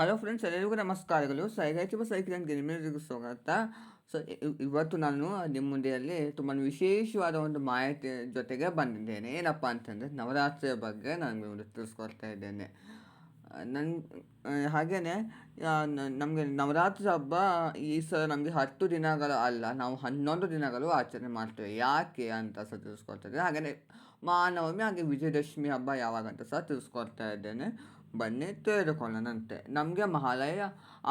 Hello friends, ಎಲ್ಲರಿಗೂ ನಮಸ್ಕಾರಗಳು. ಸೈಗಾಚಿವ cycle ನಿಮ್ಮೆಲ್ಲರಿಗೂ ಸ್ವಾಗತ. ಸೊ ಇವತ್ತು ನಾನು ನಿಮ್ಮ ಮುಂದೆಯಲ್ಲಿ ತುಂಬ ವಿಶೇಷವಾದ ಒಂದು ಮಾಹಿತಿ ಜೊತೆಗೆ ಬಂದಿದ್ದೇನೆ. ಏನಪ್ಪ ಅಂತಂದರೆ, ನವರಾತ್ರಿಯ ಬಗ್ಗೆ ನಾನು ತಿಳಿಸ್ಕೊಡ್ತಾ ಇದ್ದೇನೆ. ನನ್ನ ಹಾಗೆಯೇ ನಮಗೆ ನವರಾತ್ರಿ ಹಬ್ಬ ಈ ಸಲ ನಮಗೆ ಹತ್ತು ದಿನಗಳು ಅಲ್ಲ, ನಾವು ಹನ್ನೊಂದು ದಿನಗಳು ಆಚರಣೆ ಮಾಡ್ತೇವೆ. ಯಾಕೆ ಅಂತ ಸಹ ತಿಳಿಸ್ಕೊಡ್ತಾ ಇದ್ದೇನೆ. ಹಾಗೆಯೇ ಮಹಾನವಮಿ ಹಾಗೆ ವಿಜಯದಶಮಿ ಹಬ್ಬ ಯಾವಾಗ ಅಂತ ಸಹ ತಿಳಿಸ್ಕೊಡ್ತಾ ಇದ್ದೇನೆ. ಬನ್ನಿ ತಿಳಿದುಕೊಳ್ಳೋಣಂತೆ ನಮಗೆ ಮಹಾಲಯ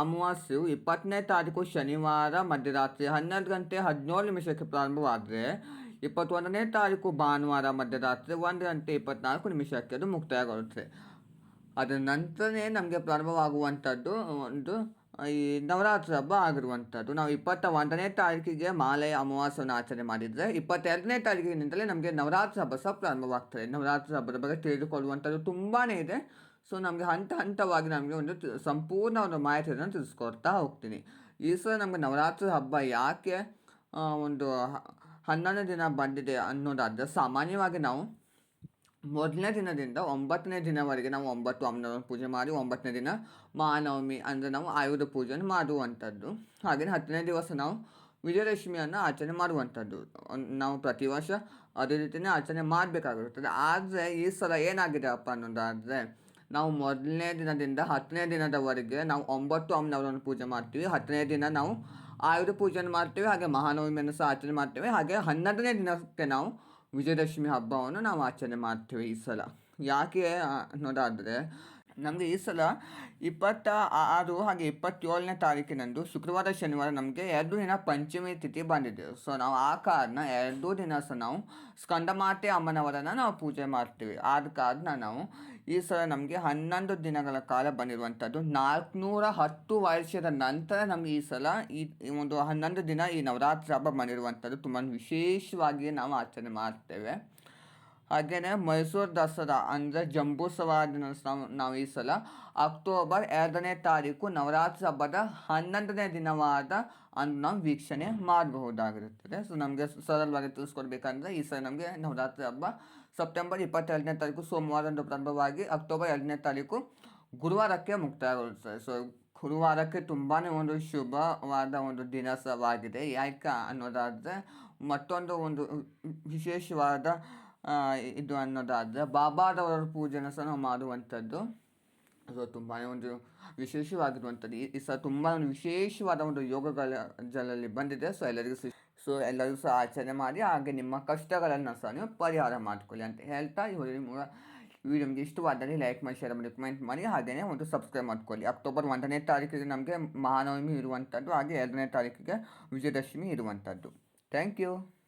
ಅಮಾವಾಸ್ಯೆಯು ಇಪ್ಪತ್ತನೇ ತಾರೀಕು ಶನಿವಾರ ಮಧ್ಯರಾತ್ರಿ ಹನ್ನೆರಡು ಗಂಟೆ ಹದಿನೇಳು ನಿಮಿಷಕ್ಕೆ ಪ್ರಾರಂಭವಾದರೆ, ಇಪ್ಪತ್ತೊಂದನೇ ತಾರೀಕು ಭಾನುವಾರ ಮಧ್ಯರಾತ್ರಿ ಒಂದು ಗಂಟೆ ಇಪ್ಪತ್ನಾಲ್ಕು ನಿಮಿಷಕ್ಕೆ ಅದು ಮುಕ್ತಾಯಗೊಳ್ಳುತ್ತೆ ಅದರ ನಂತರನೇ ನಮಗೆ ಪ್ರಾರಂಭವಾಗುವಂಥದ್ದು ಒಂದು, ಈ ನವರಾತ್ರಿ ಹಬ್ಬ ಆಗಿರುವಂಥದ್ದು. ನಾವು ಇಪ್ಪತ್ತ ಒಂದನೇ ತಾರೀಕಿಗೆ ಮಾಲೆಯ ಅಮಾವಾಸ್ಯವನ್ನು ಆಚರಣೆ ಮಾಡಿದರೆ ಇಪ್ಪತ್ತೆರಡನೇ ತಾರೀಕಿನಿಂದಲೇ ನಮಗೆ ನವರಾತ್ರಿ ಹಬ್ಬ ಸಹ ಪ್ರಾರಂಭವಾಗ್ತದೆ. ನವರಾತ್ರಿ ಹಬ್ಬದ ಬಗ್ಗೆ ತಿಳಿದುಕೊಳ್ಳುವಂಥದ್ದು ತುಂಬಾ ಇದೆ. ಸೊ ನಮಗೆ ಹಂತ ಹಂತವಾಗಿ ನಮಗೆ ಒಂದು ಸಂಪೂರ್ಣ ಒಂದು ಮಾಹಿತಿಯನ್ನು ತಿಳಿಸ್ಕೊಡ್ತಾ ಹೋಗ್ತೀನಿ. ಈ ಸಲ ನಮಗೆ ನವರಾತ್ರಿ ಹಬ್ಬ ಯಾಕೆ ಒಂದು ಹನ್ನೊಂದು ದಿನ ಬಂದಿದೆ ಅನ್ನೋದಾದರೆ, ಸಾಮಾನ್ಯವಾಗಿ ನಾವು ಮೊದಲನೇ ದಿನದಿಂದ ಒಂಬತ್ತನೇ ದಿನವರೆಗೆ ನಾವು ಒಂಬತ್ತು ಅಮ್ಮನವರ ಪೂಜೆ ಮಾಡಿ ಒಂಬತ್ತನೇ ದಿನ ಮಹಾನವಮಿ, ಅಂದರೆ ನಾವು ಆಯುಧ ಪೂಜೆಯನ್ನು ಮಾಡುವಂಥದ್ದು. ಹಾಗೆಯೇ ಹತ್ತನೇ ದಿವಸ ನಾವು ವಿಜಯದಶಮಿಯನ್ನು ಆಚರಣೆ ಮಾಡುವಂಥದ್ದು. ನಾವು ಪ್ರತಿ ವರ್ಷ ಅದೇ ರೀತಿಯೇ ಆಚರಣೆ ಮಾಡಬೇಕಾಗಿರುತ್ತದೆ. ಆದರೆ ಈ ಸಲ ಏನಾಗಿದೆ ಅಪ್ಪ ಅನ್ನೋದಾದರೆ, ನಾವು ಮೊದಲನೇ ದಿನದಿಂದ ಹತ್ತನೇ ದಿನದವರೆಗೆ ನಾವು ಒಂಬತ್ತು ಅಮ್ಮನವರನ್ನು ಪೂಜೆ ಮಾಡ್ತೀವಿ. ಹತ್ತನೇ ದಿನ ನಾವು ಆಯುಧ ಪೂಜೆಯನ್ನು ಮಾಡ್ತೀವಿ, ಹಾಗೆ ಮಹಾನವಮಿಯನ್ನು ಸಹ ಆಚರಣೆ ಮಾಡ್ತೇವೆ. ಹಾಗೆ ಹನ್ನೊಂದನೇ ದಿನಕ್ಕೆ ನಾವು ವಿಜಯದಶಮಿ ಹಬ್ಬವನ್ನು ನಾವು ಆಚರಣೆ ಮಾಡ್ತೀವಿ ಈ ಸಲ. ಯಾಕೆ ಅನ್ನೋದಾದರೆ ನಮಗೆ ಈ ಸಲ ಇಪ್ಪತ್ತ ಆರು ಹಾಗೆ ಇಪ್ಪತ್ತೇಳನೇ ತಾರೀಕಿನಂದು ಶುಕ್ರವಾರ ಶನಿವಾರ ನಮಗೆ ಎರಡು ದಿನ ಪಂಚಮಿ ತಿಥಿ ಬಂದಿದೆ. ಸೊ ನಾವು ಆ ಕಾರಣ ಎರಡೂ ದಿನ ಸಹ ನಾವು ಸ್ಕಂದಮಾತೆ ಅಮ್ಮನವರನ್ನು ನಾವು ಪೂಜೆ ಮಾಡ್ತೀವಿ. ಆದ ಕಾರಣ ನಾವು ಈ ಸಲ ನಮಗೆ ಹನ್ನೊಂದು ದಿನಗಳ ಕಾಲ ಬಂದಿರುವಂಥದ್ದು. ನಾಲ್ಕುನೂರ ಹತ್ತು ವರ್ಷದ ನಂತರ ನಮಗೆ ಈ ಸಲ ಈ ಒಂದು ಹನ್ನೊಂದು ದಿನ ಈ ನವರಾತ್ರಿ ಹಬ್ಬ ಬಂದಿರುವಂಥದ್ದು. ತುಂಬ ವಿಶೇಷವಾಗಿ ನಾವು ಆಚರಣೆ ಮಾಡ್ತೇವೆ. ಹಾಗೆಯೇ ಮೈಸೂರು ದಸರಾ ಅಂದರೆ ಜಂಬೂ ಸವಾರಿ ನಾವು ಈ ಸಲ ಅಕ್ಟೋಬರ್ ಎರಡನೇ ತಾರೀಕು ನವರಾತ್ರಿ ಹಬ್ಬದ ಹನ್ನೊಂದನೇ ದಿನವಾದ ಅಂದು ನಾವು ವೀಕ್ಷಣೆ ಮಾಡಬಹುದಾಗಿರುತ್ತದೆ. ಸೊ ನಮಗೆ ಸರಳವಾಗಿ ತಿಳಿಸ್ಕೊಡ್ಬೇಕಂದ್ರೆ ಈ ಸಲ ನಮಗೆ ನವರಾತ್ರಿ ಹಬ್ಬ ಸೆಪ್ಟೆಂಬರ್ ಇಪ್ಪತ್ತೆರಡನೇ ತಾರೀಕು ಸೋಮವಾರದಂದು ಪ್ರಾರಂಭವಾಗಿ ಅಕ್ಟೋಬರ್ ಎರಡನೇ ತಾರೀಕು ಗುರುವಾರಕ್ಕೆ ಮುಕ್ತಾಯಗೊಳ್ಳುತ್ತದೆ. ಸೊ ಗುರುವಾರಕ್ಕೆ ತುಂಬಾ ಒಂದು ಶುಭವಾದ ಒಂದು ದಿನಸವಾಗಿದೆ. ಯಾಕೆ ಅನ್ನೋದಾದರೆ ಮತ್ತೊಂದು ಒಂದು ವಿಶೇಷವಾದ ಇದು ಅನ್ನೋದಾದರೆ ಬಾಬಾದವರ ಪೂಜೆನ ಸಹ ನಾವು ಮಾಡುವಂಥದ್ದು. ಸೊ ತುಂಬಾ ಒಂದು ವಿಶೇಷವಾಗಿರುವಂಥದ್ದು. ಈ ಸಹ ತುಂಬ ಒಂದು ವಿಶೇಷವಾದ ಒಂದು ಯೋಗಗಳ ಜಲಲ್ಲಿ ಬಂದಿದೆ. ಸೊ, ಎಲ್ಲರಿಗೂ ಸೊ ಎಲ್ಲರೂ ಸಹ ಆಚರಣೆ ಮಾಡಿ ಹಾಗೆ ನಿಮ್ಮ ಕಷ್ಟಗಳನ್ನು ಸಹ ನೀವು ಪರಿಹಾರ ಮಾಡಿಕೊಳ್ಳಿ ಅಂತ ಹೇಳ್ತಾ ಇವರು ನಿಮ್ಮ ವೀಡಿಯೋ ನಿಮಗೆ ಇಷ್ಟವಾದಲ್ಲಿ ಲೈಕ್ ಮಾಡಿ ಶೇರ್ ಮಾಡಿ ಕಮೆಂಟ್ ಮಾಡಿ, ಹಾಗೆಯೇ ಒಂದು ಸಬ್ಸ್ಕ್ರೈಬ್ ಮಾಡ್ಕೊಳ್ಳಿ. ಅಕ್ಟೋಬರ್ ಒಂದನೇ ತಾರೀಕಿಗೆ ನಮಗೆ ಮಹಾನವಮಿ ಇರುವಂಥದ್ದು, ಹಾಗೆ ಎರಡನೇ ತಾರೀಕಿಗೆ ವಿಜಯದಶಮಿ ಇರುವಂಥದ್ದು. Thank you